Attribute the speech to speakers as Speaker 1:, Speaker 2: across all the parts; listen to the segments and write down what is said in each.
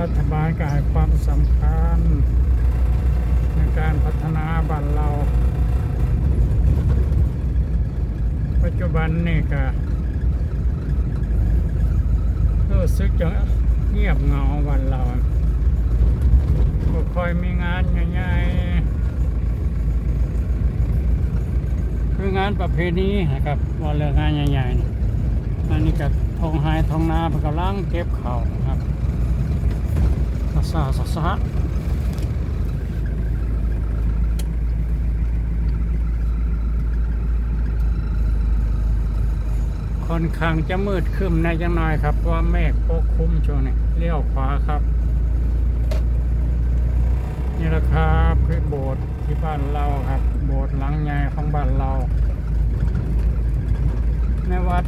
Speaker 1: รัฐบาลก็ให้ความสำคัญ ในการพัฒนาบ้านเรา ปัจจุบันนี่ก็รู้สึกจะเงียบเหงาบ้านเราก็ค่อยมีงานใหญ่ๆคืองานประเพณีนะครับว่าเรื่องงานใหญ่ๆอันนี้ก็ทองหายทองนาเป็นกำลังเก็บเขาวครับ สะสะสะค่อนข้างจะมืดครึ้มในจังหน่อยครับเพราะว่าเมฆปกคลุมช่วงนี้เลี้ยวขวาครับ นี่แหละครับคือโบสถ์ที่บ้านเราครับ โบสถ์หลังใหญ่ของบ้านเรา ในวัด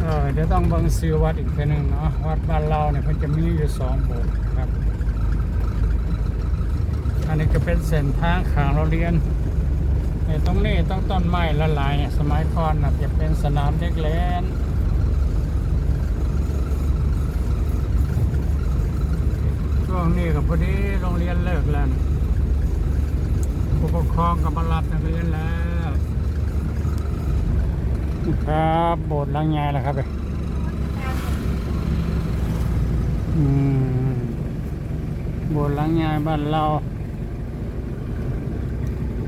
Speaker 1: เออเดี๋ยวต้องเบิ่งซื้อวัดอีกทีหนึ่งเนาะวัดบ้านเราเนี่ยเพิ่นจะมีอยู่สองโบสถ์ครับ อันนี้ก็เป็นเส้นทางขางเราเรียนไอ้ตรงนี้ต้องต้นไม้ละลายสมัยก่อนน่ะจะเป็นสนามเด็กเล่นช่วงนี้ก็พอดีโรงเรียนเลิกแล้วผู้ปกครองก็มารับนักเรียนแล้ว ครับโบสถ์ลังใหญ่แล้วครับเอ้ยอืมโบสถ์ลังใหญ่บ้านเรา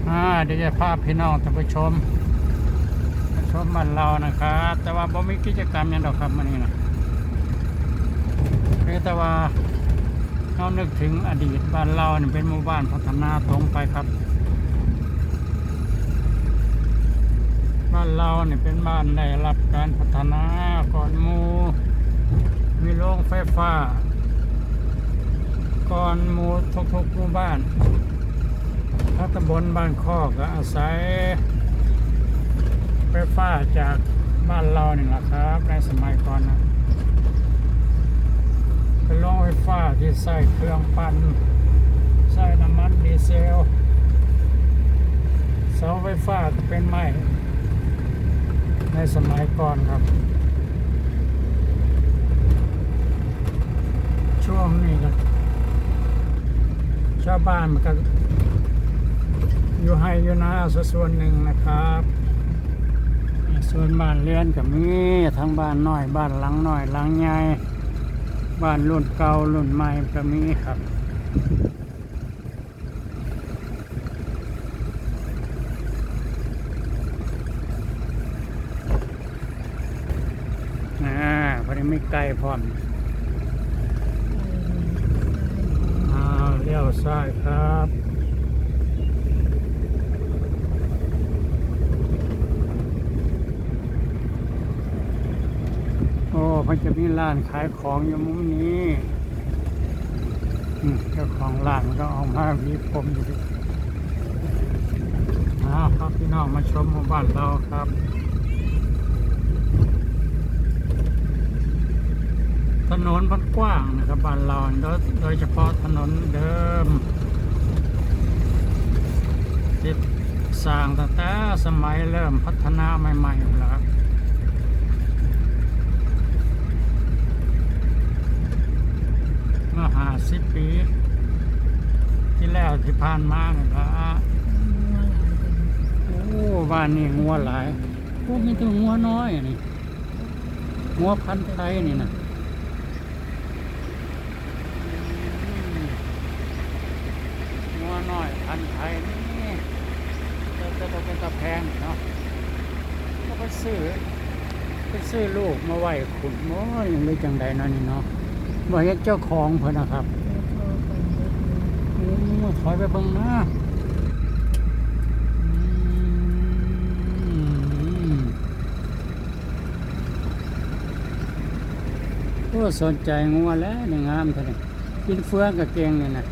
Speaker 1: อ่าเดี๋ยวจะพาพี่น้องท่านผู้ชมชมบ้านเรานะครับ แต่ว่าบ่มีกิจกรรมยังดอกครับมันนี่นะเพียงแต่ว่าเรานึกถึงอดีตบ้านเราเนี่ยเป็นหมู่บ้านพัฒนาตรงไปครับ บ้าน เราเนี่ยเป็นบ้านได้รับการพัฒนาก่อนมูมีโรงไฟฟ้า ก่อนมูทุกๆหมู่บ้านถ้าตำบลบ้านคอก็อาศัย ไฟฟ้าจากบ้านเราเนี่ยแหละครับ ในสมัยก่อนนะเป็นโรงไฟฟ้าที่ใส่เครื่องปั่นใส่น้ำมันดีเซลเสาไฟฟ้าก็เป็นไม้ ในสมัยก่อนครับ ช่วงนี้ก็ชาวบ้านมันก็อยู่ให้อยู่นาส่วนหนึ่งนะครับ ส่วนบ้านเรือนก็มีทั้งบ้านน้อยบ้านหลังน้อยหลังใหญ่บ้านรุ่นเก่ารุ่นใหม่ก็มีครับ อ่าพอดี ไม่ไกลพร้อมอ่าเลี้ยวซ้ายครับโอ้มันจะมีร้านขายของอยู่มุมนี้เจ้าของร้านก็เออกมาวีผมอยู่ดิอ้าวครับพี่น้องมาชมหมู่บ้านเราครับ ถนนมันกว้างนะครับบ้านเราโดยโดยเฉพาะถนนเดิมที่สร้างตั้งแต่สมัยเริ่มพัฒนาใหม่ๆแล้วครับเมื่อห้าสิบปี ที่แล้วที่ผ่านมาเนี่ยครับโอ้บ้านนี่งัวหลายโอ้ไม่ต้องงัวน้อยนี่งัวพันธุ์ไทยนี่นะ งัว น้อยพันไทยนี่จะจะเป็นตะแพงเนาะก็ไปซื้อไปซื้อลูกมาไหว้ขุนโอ้ยยังไม่จังใดนาะนี่เนาะบ่เห็นเจ้าของเพิ่นนะครับถอยไปบิ่งนะอืมโอ้สนใจงัวแล้วนี่งามเท่านี้กินเฟืองกับเกงเนี่ยนี่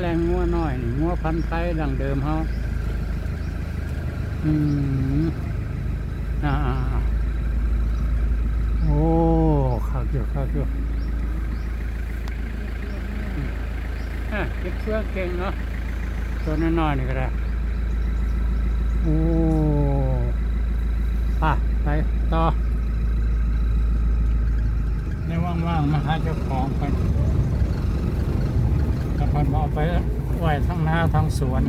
Speaker 1: แหล่งงัวน้อย พันธุ์ไทยดั้งเดิมเฮาอืมอ่าโอ้ข้าวเกี่ยวข้าวเกี่ยวอะเก็บเสื้อเก่งเนาะตัวน้อยๆนี่ก็ได้ โอ้ไป่ะไปต่อในว่างๆมาหาเจ้าของกันกับพันเอาไปไหว ทั้งนาทั้งสวน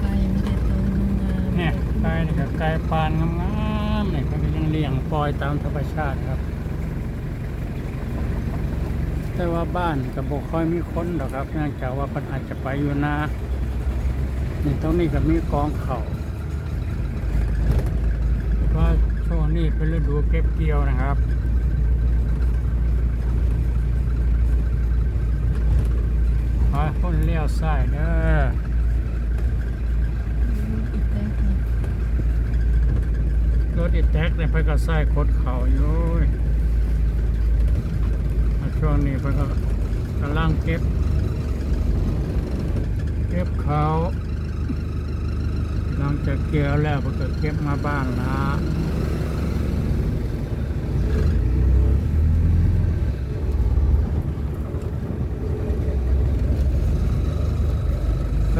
Speaker 2: ไก่ไม่ได้โตงาม
Speaker 1: เนี่ยไก่นี่ก็ไก่ปานงามๆเนี่ยก็ยังเลี้ยงปล่อยตามธรรมชาติครับ แต่ว่าบ้านก็บ่ค่อยมีคนหรอกครับเนื่องจากว่ามันอาจจะไปอยู่นานี่ตรงนี้ก็มีกองเขาว่าช่วงนี้เป็นฤดูเก็บเกี่ยวนะครับ อคนเลี้ยวซ้ายเด้อ
Speaker 2: อีแตกนี่
Speaker 1: รถอีแท็กเนี่ยเพิ่นก็ใส่คดเขาอยู่ช่วงนี้เพิ่นก็กำลังเก็บ เก็บเขาหลังจากเกี่ยวแล้วเพิ่นก็เก็บมาบ้านละ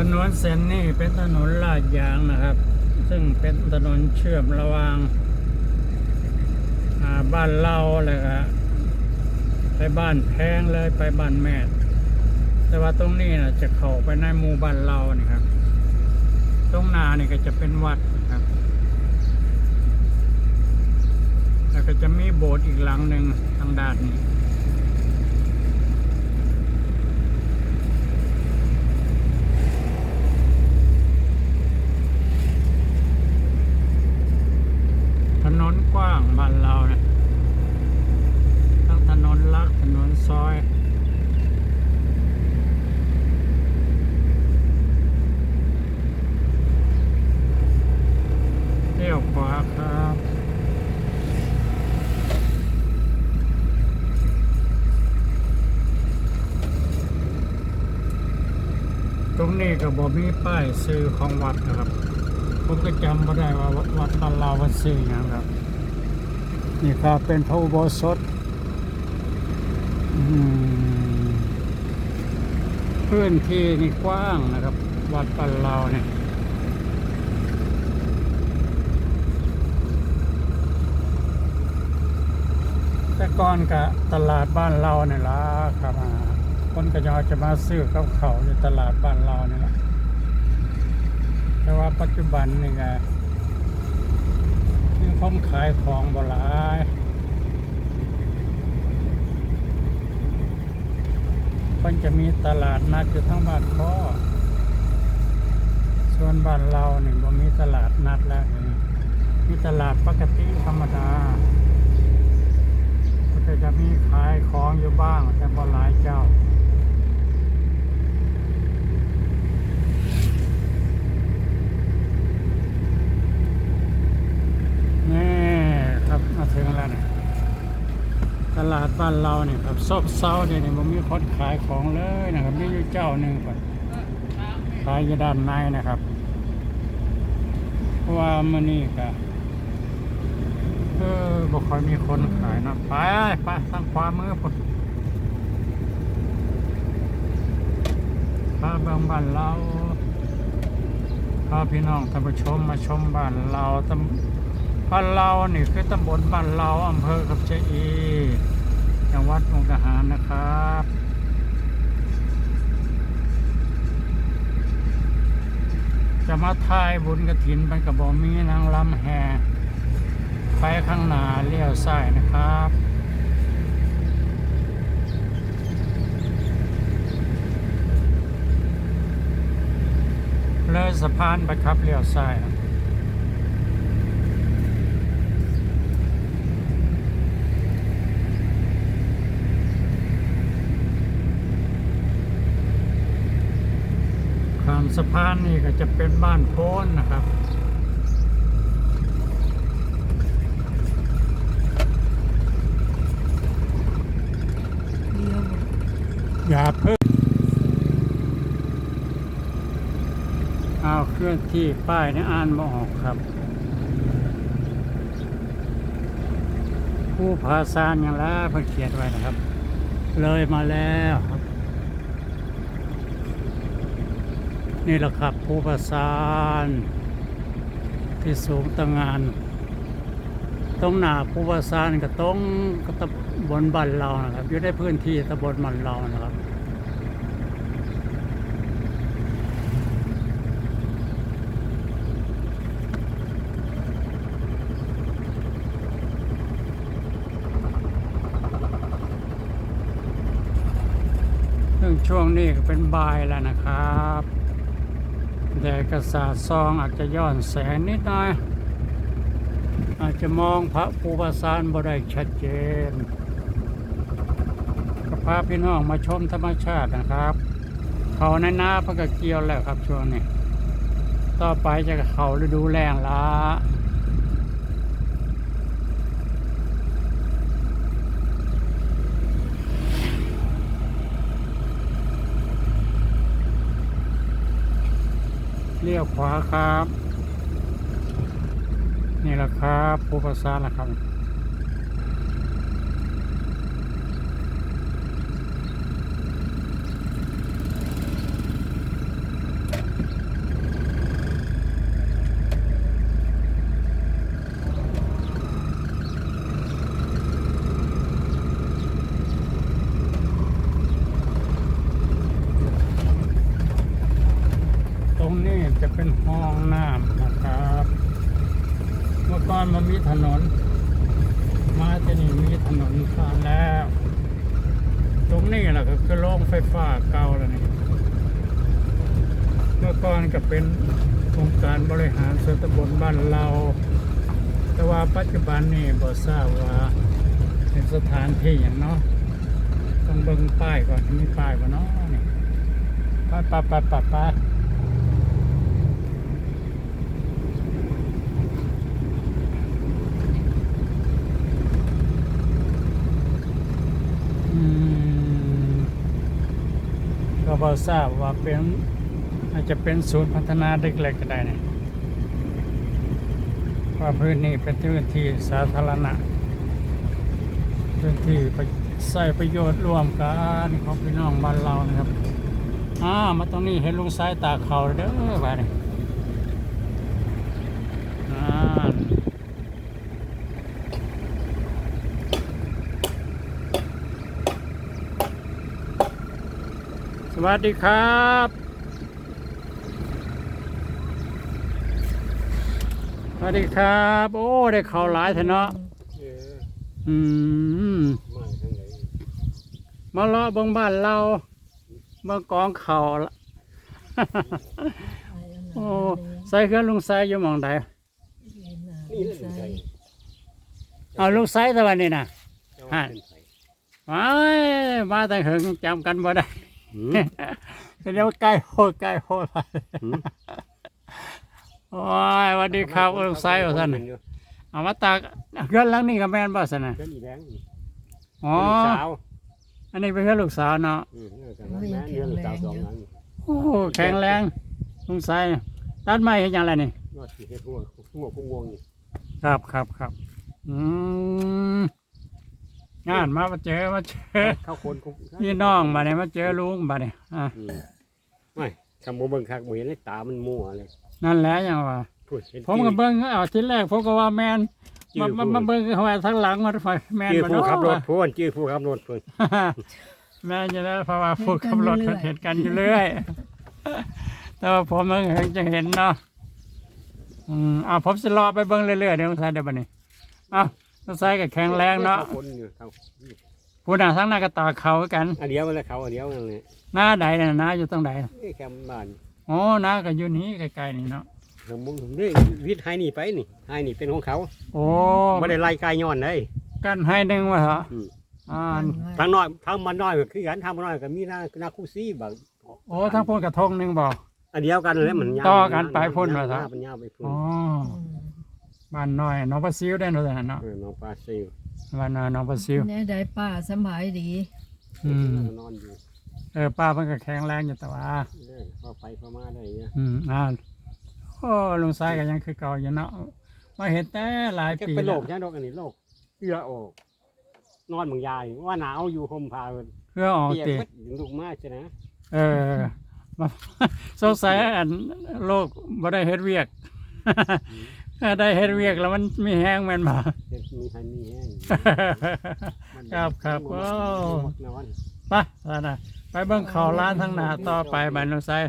Speaker 1: ถนนเส้นนี้เป็นถนนลาดยางนะครับ ซึ่งเป็นถนนเชื่อมระหว่างาบ้านเราเลยครับไปบ้านแพงเลยไปบ้านแม่แต่ว่าตรงนี้นะจะเข้าไปในหมู่บ้านเรานี่ครับ ตรงนานี่ก็จะเป็นวัดนะครับ แล้วก็จะมีโบสถ์อีกหลังหนึ่งทางด้านนี้ กว้างบ้านเราเนี่ยทั้งถนนลักถนนซอยเลี้ยวขวาครับตรงนี้ก็บอกมีป้ายซื้อของวัดนะครับ ผมก็จำไม่ได้ว่าวัดบ้านเราวัดซื้ออย่างครับ นี่ครับเป็นพระอุโบสถพื้นที่นี่กว้างนะครับ วัดบ้านเราเนี่ยแต่ก่อนกับตลาดบ้านเราเนี่ยละครับอ่าคนก็จะจะมาซื้อกับเขาในตลาดบ้านเราเนี่ยละแต่ว่าปัจจุบันนี่ไง มีคนขายของบ่หลายมันจะมีตลาดนัดอยู่ทั้งบ้านพ่อส่วนบ้านเราเนี่ยบ่มีตลาดนัดแล้วนี้มีตลาดปกติธรรมดาก็จะมีขายของอยู่บ้างแต่บ่หลายเจ้า นี่ครับมาถึงแล้ว เนี่ยตลาดบ้านเราเนี่ยครับซบเซาเนี่ยมันมีคนขายของเลยนะครับมีอยู่เจ้าหนึ่งก่อนขายอยู่ด้านในนะครับเพราะว่ามันนี่ก็เออบ่ค่อยมีคนขายนะไปไปทางขวามือพุ่นพาเบิ่งบ้านเราพาพี่น้องท่านผู้ชมมาชมบ้านเราตำ บ้านเรานี่คือตำบลบ้านเราอำเภอกับเจอีจังหวัดมุกดาหารนะครับจะมาทายบุญกระถินเป็นกระบอมีนางลำแห่ไปข้างหน้าเลี้ยวซ้ายนะครับเลยสะพานไปครับเลี้ยวซ้ายนะข้ามสะพานนี่ก็จะเป็นบ้านโพ้นนะครับ
Speaker 2: เลี้ยวบ่
Speaker 1: อย่าเพิ่งเอาเคลื่อนที่ป้ายนี่อ่านบ่ออกครับ ผู้พาซานอย่างละเพิ่นเขียนไว้นะครับ เลยมาแล้วครับ นี่แหละครับผู้พาซานที่สูงตะงงานตรงหน้าผู้พาซานก็ตรงก็ตำบลบันเรานะครับ อยู่ในพื้นที่ตำบลบันเรานะครับึ่งช่วงนี้ก็เป็นบายแล้วนะครับ แดดกระสาดซองอาจจะย้อนแสงนิดหน่อยอาจจะมองพระภูบาสานบ่ได้ชัดเจนก็พาพี่น้องมาชมธรรมชาตินะครับ เขาในนาเพักเกียวแล้วครับช่วงนี้ ต่อไปจะเขาฤดูแล้งละ ลี้ยวขวาครับ นี่แหละครับภูปสานนะครับ ตรงนี้ จะเป็นห้องน้ำนะครับ เมื่อก่อนมันมีถนน มาที่นี่มีถนนสร้างแล้ว ตรงนี้แหละก็คือโรงไฟฟ้าเก่าแล้วนี่ เมื่อก่อนก็เป็นโครงการบริหารส่วนตำบลบ้านเรา แต่ว่าปัจจุบันนี่บ่ทราบว่าเป็นสถานที่อย่างเนาะต้องเบิ่งป้ายก่อนมีป้ายบ่เนาะนี่ป้าป้าป้าป้าป้า อืม ก็พอทราบว่าเป็นอาจจะเป็นศูนย์พัฒนาเด็กเล็กก็ได้เนี่ยว่าพื้นนี้เป็นพื้นที่สาธารณะ พื้นที่ไปใส่ประโยชน์ร่วมกันของพี่น้องบ้านเรานะครับอ่ามาตรงนี้เห็นลุงซ้ายตาเขาเด้อไปเลยอ่า ส วัสดีครับ สวัสดีครับ โอ้ ได้ข่าวหลายเถอะเนาะ
Speaker 3: เออ
Speaker 1: อืม
Speaker 3: มาทางไหน
Speaker 1: มาเลาะเบางบ้านเราเมื่อกองเขาละโอ้ ใส่เครื่องลุงไซอยู่หมองใด
Speaker 3: นี่แหละเป็นไง
Speaker 1: เอาลุงไซตะวันนี้นะ
Speaker 3: เจ้าว่าเป็นไง
Speaker 1: ว้ายมาแต่หึงจำกันบ่ได้
Speaker 3: หืม
Speaker 1: เดี๋ยวใกล้โหดใกล้โหดไป
Speaker 3: หืม
Speaker 1: โอ้ยสวัสดีครับลุงไซว่าท่านน่ะเอามาตากเพื่อนหลังนี่กับแม่นบ่สนะ
Speaker 3: เพื่อนอีแดงนี่
Speaker 1: อ๋อ
Speaker 3: ลูกสาว
Speaker 1: อันนี้เป็นเพื่อนลูกสาวเนาะ
Speaker 3: อืมเรื่องสาวนั้นแม่เรื่องลูกสาวสองนั้น
Speaker 1: โอ้โหแข็งแรงลุงไซตัดไม้เห็นยังไรนี่
Speaker 3: นอดสีเฮ็ดหัวหัวกุ้งวงนี่
Speaker 1: ครับครับครับอืม งานมามาเจอมาเจอ
Speaker 3: เข้าคนกุ้ง
Speaker 1: พี่น้องมาเนี่ยมาเจอลุงมาเนี่ยอะ
Speaker 3: อืมไม่คำบ่เบิ่งคักบ่เห็นเลยตามันมั่วเลย
Speaker 1: นั่นแหละยังว่า
Speaker 3: พูดเห็น
Speaker 1: ผมก็เบิ้งเอาทีแรกผมก็ว่าแมน
Speaker 3: จื้
Speaker 1: มา
Speaker 3: อ
Speaker 1: มา
Speaker 3: ผู้
Speaker 1: มาเบิ้งเขาว่าทั้งหลังมาไฟแมน
Speaker 3: จื้อ
Speaker 1: มา
Speaker 3: ผู้
Speaker 1: เนาะ
Speaker 3: ขับรถพูนจื้อผู้ขับรถพูน
Speaker 1: แม่นจะได้เพราะว่าผู้ขับรถเห็นกันอยู่เรื่อย แต่ว่าผมมันเห็นจะเห็นเนาะอืมอ่าผมสิรอไปเบิ้งเรื่อยๆเดี๋ยวต้องใส่เดี๋ยวบัดนี้อะต้ องใส่กับแข็งแรงเนาะ
Speaker 3: ข้คนอยู่เขา
Speaker 1: ผู้น่ะทั้งหน้ากระตาเขากัน
Speaker 3: อันเดียวนั่นแหละเขาอันเดียวนั่นแหละ
Speaker 1: หน้าใดน่ะหน้าอยู่ตรงไหน
Speaker 3: นี่แคมบ้าน
Speaker 1: อ๋อหน้าก็อยู่นี้ใกล้ๆนี่เนาะ
Speaker 3: ผมมึงนี่วิทย์ให้นี่ไปนี่ให้นี่เป็นของเขา
Speaker 1: โอ้
Speaker 3: ไม่ได้ไล่กายย้อนเลย
Speaker 1: กันให้หนึ่งวะเหรอ
Speaker 3: อืม
Speaker 1: อ่า
Speaker 3: ทางน้อยทางมันน้อยก็คือกันทางมันน้อยก็มีนานาคูซี่บาง
Speaker 1: โอ้ทั้งพูนกระทงหนึ่งบอก
Speaker 3: อันเดียวกันเลยมันยาว
Speaker 1: ต่อกันไปพุ่นเหรอครั
Speaker 3: ยา
Speaker 1: บ
Speaker 3: วมันยาวไปพุ่น
Speaker 1: อ๋อ บ้านน้อยน้องปลาซิวได้เนาะเนาะ
Speaker 3: เออน้องปลาซิว
Speaker 1: บ้านน้อยน้องปลาซิว
Speaker 2: เนี่ยได้ป้าสำบายดี
Speaker 1: อืม
Speaker 3: นอนอยู่
Speaker 1: เออป้าเพิ่นก็แข็งแรงอยู่แต่ว่า
Speaker 3: เออพอไปพอมาได้เนี่ย
Speaker 1: อืมอ่าโอ้ลุงชายก็ยังคือเก่าอยู่เนาะมาเห็นแต่หลาย
Speaker 3: จะ
Speaker 1: ปี
Speaker 3: เป็นโร
Speaker 1: แล้ว
Speaker 3: คใช่โรคอันนี้โรคเอื้อออก นอนบางยายว่าหนาวอยู่ห่มผ้าเพิ่น
Speaker 1: เพื่อออก
Speaker 3: เปียก
Speaker 1: ติ
Speaker 3: เบิดลูกมาใช่นะ
Speaker 1: เออมาสงสัยอันโลกบ่ได้เฮ็ดเวียก ได้เฮ็ดเวียกแล้วมันมีแห้งแม่นบ่
Speaker 3: เดี๋ยวมีให้มีแห้งมัน
Speaker 1: ครับครับ
Speaker 3: มัน
Speaker 1: โอ้
Speaker 3: นอน
Speaker 1: ไปไปนะไปเบิ่งเขาร้านทางหน้าต่อไปบ้านลุงชาย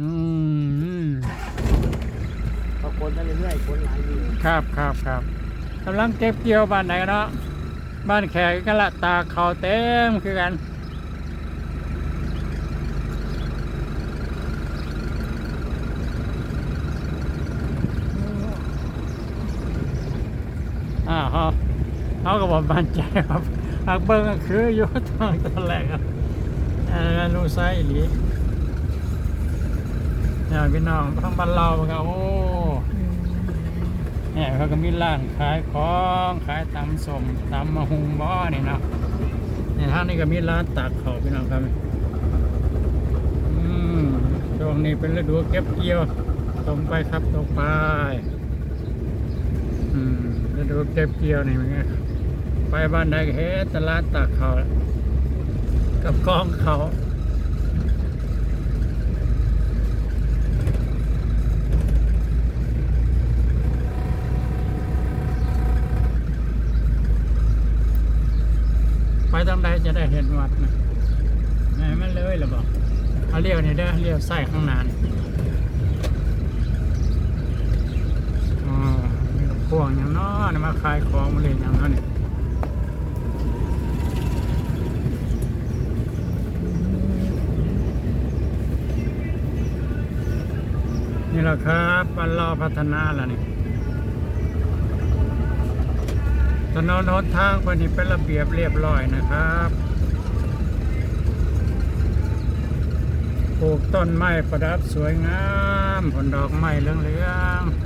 Speaker 3: อืม
Speaker 1: อืม
Speaker 3: ก็คนไปเรื่อยๆคนหลายอยู่
Speaker 1: ครับครับครับกำลังเก็บเกี่ยวบ้านไหนเนาะบ้านแขกกันละตากเขาวเต็มคือกัน อ่าเขาเขาก็บอกมั่นใจครับหากเบิ้งก็คืออยู่ตอนตอนแรกครับอ่าลูกไส้อีหลีเนี่ยพี่น้องทั้งบ้านเรามันก็โอ้เนี่ยเขาก็มีร้านขายของขายตำสมตำมะฮุงบ่อนี่เนาะเนี่ยทางนี้ก็มีร้านตากเขาวพี่น้องครับอืมช่วงนี้เป็นฤดูเก็บเกี่ยวตรงไปครับตรงไปอืม ฤดูเก็บเกี่ยวนี่มันไงไปบ้านใดเฮ็ดตลาดตากเขากับกองเขาไปทางใดจะได้เห็นวัดนะไหนมันเลยหรือเปล่าเขาเรียกนี่เด้อเรียกไส้ข้างหน้านี่อ๋อนี่ก็พ วงอย่างน้อนมาขายของมาเลยอย่างน้อนี่นี่แหละครับปันรอพัฒนาแล้วนี่ถนนหนทางวันนี้เป็นระเบียบเรียบร้อยนะครับปลูกต้นไม้ประดับสวยงามผลดอกไม้เหลืองๆ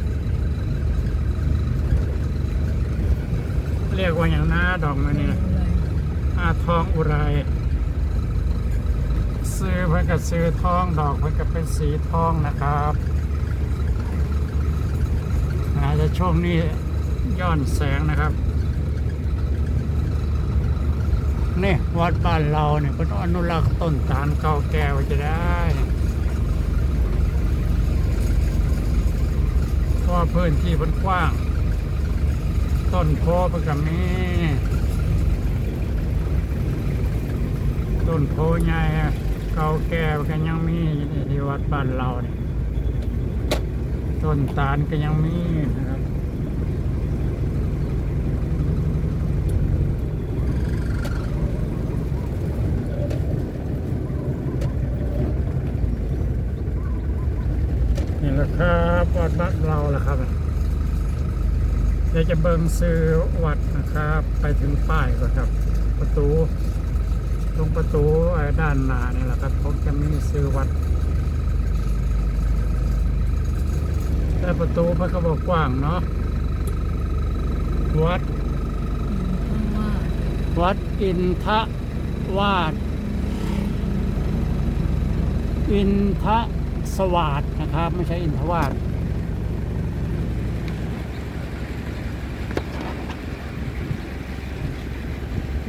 Speaker 1: เรียกว่าอย่างน้าดอกม้นี่นะอาทองอุไรซื้อเพื่อกับซื้อทองดอกเพื่อกับเป็นสีทองนะครับอาจจะช่วงนี้ย้อนแสงนะครับนี่วัดบ้านเราเนี่ยเป็นอนุรักษ์ต้นตาลเก่าแก่ไว้จะได้เพราะว่าพื้นที่มันกว้าง ต้นโพมันก็มีต้นโพใหญ่เก่าแก่มันก็ยังมีที่วัดบ้านเราเนี่ยต้นตาลก็ยังมีนะครับนี่แหละครับวัดบ้านเราแหละครับ เดี๋ยวจะเบิงซื้อวัดนะครับ ไปถึงป้ายก่อนครับ ประตู ตรงประตูด้านหน้านี่แหละครับผมจะมีซื้อวัด แต่ประตูมันก็บอกกว้างเนาะวัด วัดอินทวาด อินทสวาดนะครับ ไม่ใช่อินทวาด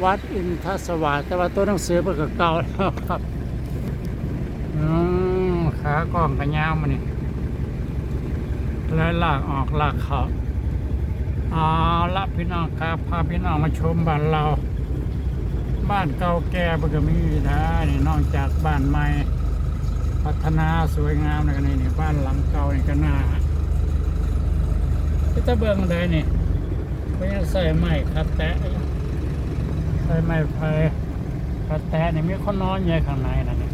Speaker 1: วัดอินทสวาดแต่ว่าตัวหนังสือมันก็เก่าแล้วครับอืมขากล้องกันยาวมานี่แล้วลากออกลากเขาเอาละพี่น้องครับพาพี่น้องมาชมบ้านเรา บ้านเก่าแก่มันก็มีนะนี่นอกจากบ้านใหม่พัฒนาสวยงามในกันนี่นี่บ้านหลังเก่านี่ก็น่าที่ตะเบืองใดนี่ก็ยังใส่ไม้คัดแต่ะอยู่ใส่ไม้ไผ่คัดแตะนี่มีคนนอนอยู่ข้างในนะเนี่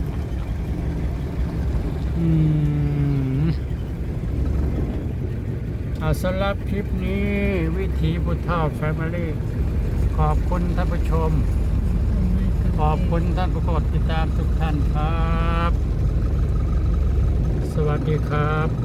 Speaker 1: อืมเอาสำหรับคลิปนี้วิถีบุตรเท่าแฟมิลี่ขอบคุณท่านผู้ชม ขอบคุณท่านผู้กดติดตามทุกท่านครับ สวัสดีครับ